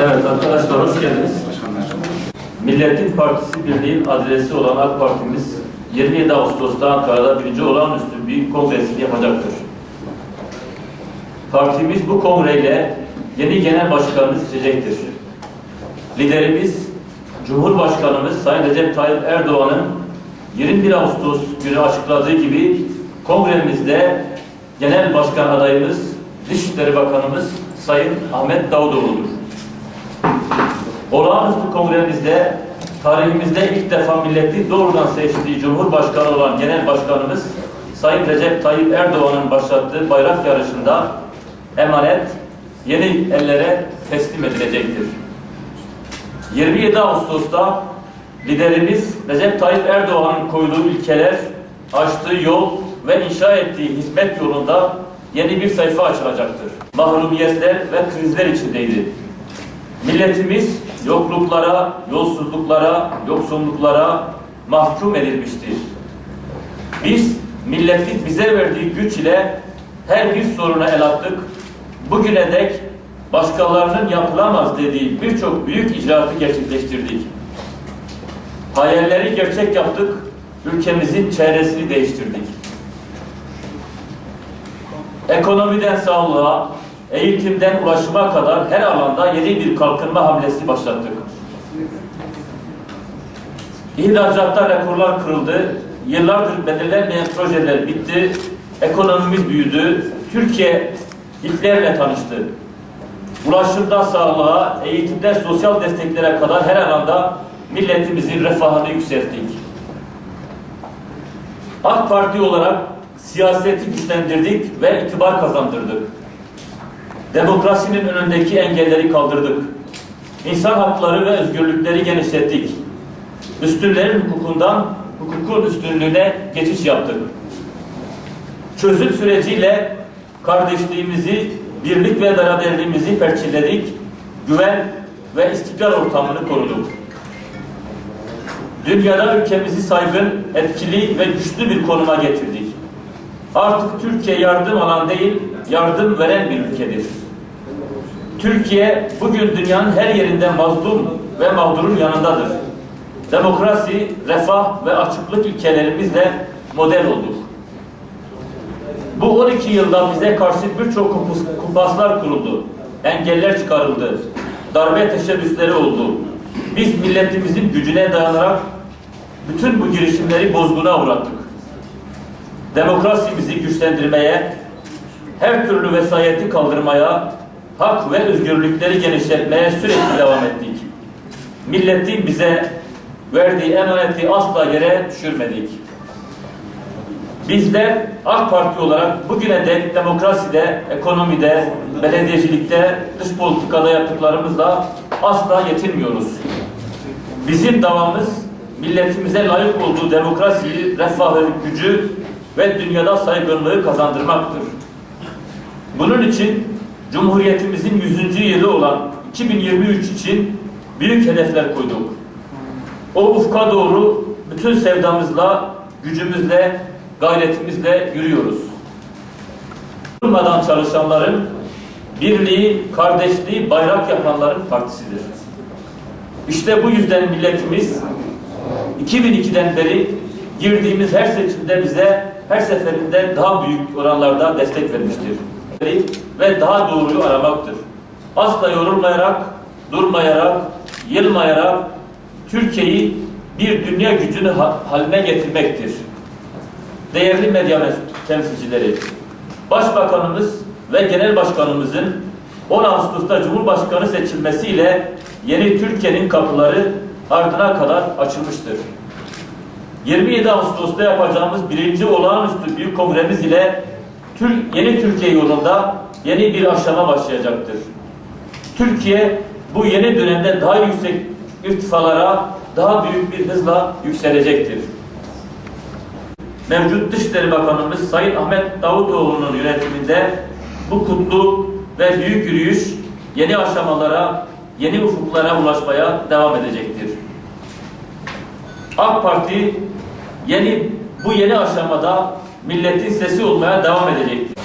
Evet arkadaşlar hoş geldiniz. Milletin Partisi Birliği'nin adresi olan AK Partimiz 27 Ağustos'ta Ankara'da birinci olağanüstü bir kongresini yapacaktır. Partimiz bu kongreyle yeni genel başkanını seçecektir. Liderimiz Cumhurbaşkanımız Sayın Recep Tayyip Erdoğan'ın 21 Ağustos günü açıkladığı gibi kongremizde genel başkan adayımız Dışişleri Bakanımız Sayın Ahmet Davutoğlu'dur. Olağanüstü kongremizde tarihimizde ilk defa milleti doğrudan seçtiği Cumhurbaşkanı olan Genel Başkanımız Sayın Recep Tayyip Erdoğan'ın başlattığı bayrak yarışında emanet yeni ellere teslim edilecektir. 27 Ağustos'ta liderimiz Recep Tayyip Erdoğan'ın koyduğu ilkeler, açtığı yol ve inşa ettiği hizmet yolunda yeni bir sayfa açılacaktır. Mahrumiyetler ve krizler içindeydi. Milletimiz yokluklara, yolsuzluklara, yoksulluklara mahkum edilmiştir. Biz milletin bize verdiği güç ile her bir soruna el attık. Bugüne dek başkalarının yapılamaz dediği birçok büyük icraatı gerçekleştirdik. Hayalleri gerçek yaptık, ülkemizin çevresini değiştirdik. Ekonomiden sağlığa, eğitimden ulaşıma kadar her alanda yeni bir kalkınma hamlesi başlattık. İhracatta rekorlar kırıldı, yıllardır belirlenmeyen projeler bitti, ekonomimiz büyüdü, Türkiye ilklerle tanıştı. Ulaşımda sağlığa, eğitimde sosyal desteklere kadar her alanda milletimizin refahını yükselttik. AK Parti olarak siyaseti güçlendirdik ve itibar kazandırdık. Demokrasinin önündeki engelleri kaldırdık. İnsan hakları ve özgürlükleri genişlettik. Üstünlerin hukukundan hukukun üstünlüğüne geçiş yaptık. Çözüm süreciyle kardeşliğimizi, birlik ve beraberliğimizi perçinledik. Güven ve istikrar ortamını koruduk. Dünyada ülkemizi saygın, etkili ve güçlü bir konuma getirdik. Artık Türkiye yardım alan değil, yardım veren bir ülkedir. Türkiye bugün dünyanın her yerinde mazlum ve mağdurun yanındadır. Demokrasi, refah ve açıklık ilkelerimizle model olduk. Bu 12 yılda bize karşı birçok kupaslar kuruldu. Engeller çıkarıldı. Darbe teşebbüsleri oldu. Biz milletimizin gücüne dayanarak bütün bu girişimleri bozguna uğrattık. Demokrasimizi güçlendirmeye, her türlü vesayeti kaldırmaya, hak ve özgürlükleri genişletmeye sürekli devam ettik. Milletin bize verdiği emaneti asla yere düşürmedik. Bizler AK Parti olarak bugüne dek demokraside, ekonomide, belediyecilikte, dış politikada yaptıklarımızla asla yetinmiyoruz. Bizim davamız milletimize layık olduğu demokrasiyi, refahı, gücü ve dünyada saygınlığı kazandırmaktır. Bunun için Cumhuriyetimizin 100. yılı olan 2023 için büyük hedefler koyduk. O ufka doğru bütün sevdamızla, gücümüzle, gayretimizle yürüyoruz. Durmadan çalışanların, birliği, kardeşliği, bayrak yapanların partisidir. İşte bu yüzden milletimiz 2002'den beri girdiğimiz her seçimde bize her seferinde daha büyük oranlarda destek vermiştir. Ve daha doğruyu aramaktır. Asla yorulmayarak, durmayarak, yılmayarak Türkiye'yi bir dünya gücünü ha- haline getirmektir. Değerli medya temsilcileri, Başbakanımız ve Genel Başkanımızın 10 Ağustos'ta Cumhurbaşkanı seçilmesiyle yeni Türkiye'nin kapıları ardına kadar açılmıştır. 27 Ağustos'ta yapacağımız birinci olağanüstü büyük kongremiz ile Tür- yeni Türkiye yolunda yeni bir aşama başlayacaktır. Türkiye bu yeni dönemde daha yüksek irtifalara, daha büyük bir hızla yükselecektir. Mevcut Dışişleri Bakanımız Sayın Ahmet Davutoğlu'nun yönetiminde bu kutlu ve büyük yürüyüş yeni aşamalara, yeni ufuklara ulaşmaya devam edecektir. AK Parti yeni bu yeni aşamada milletin sesi olmaya devam edecektir.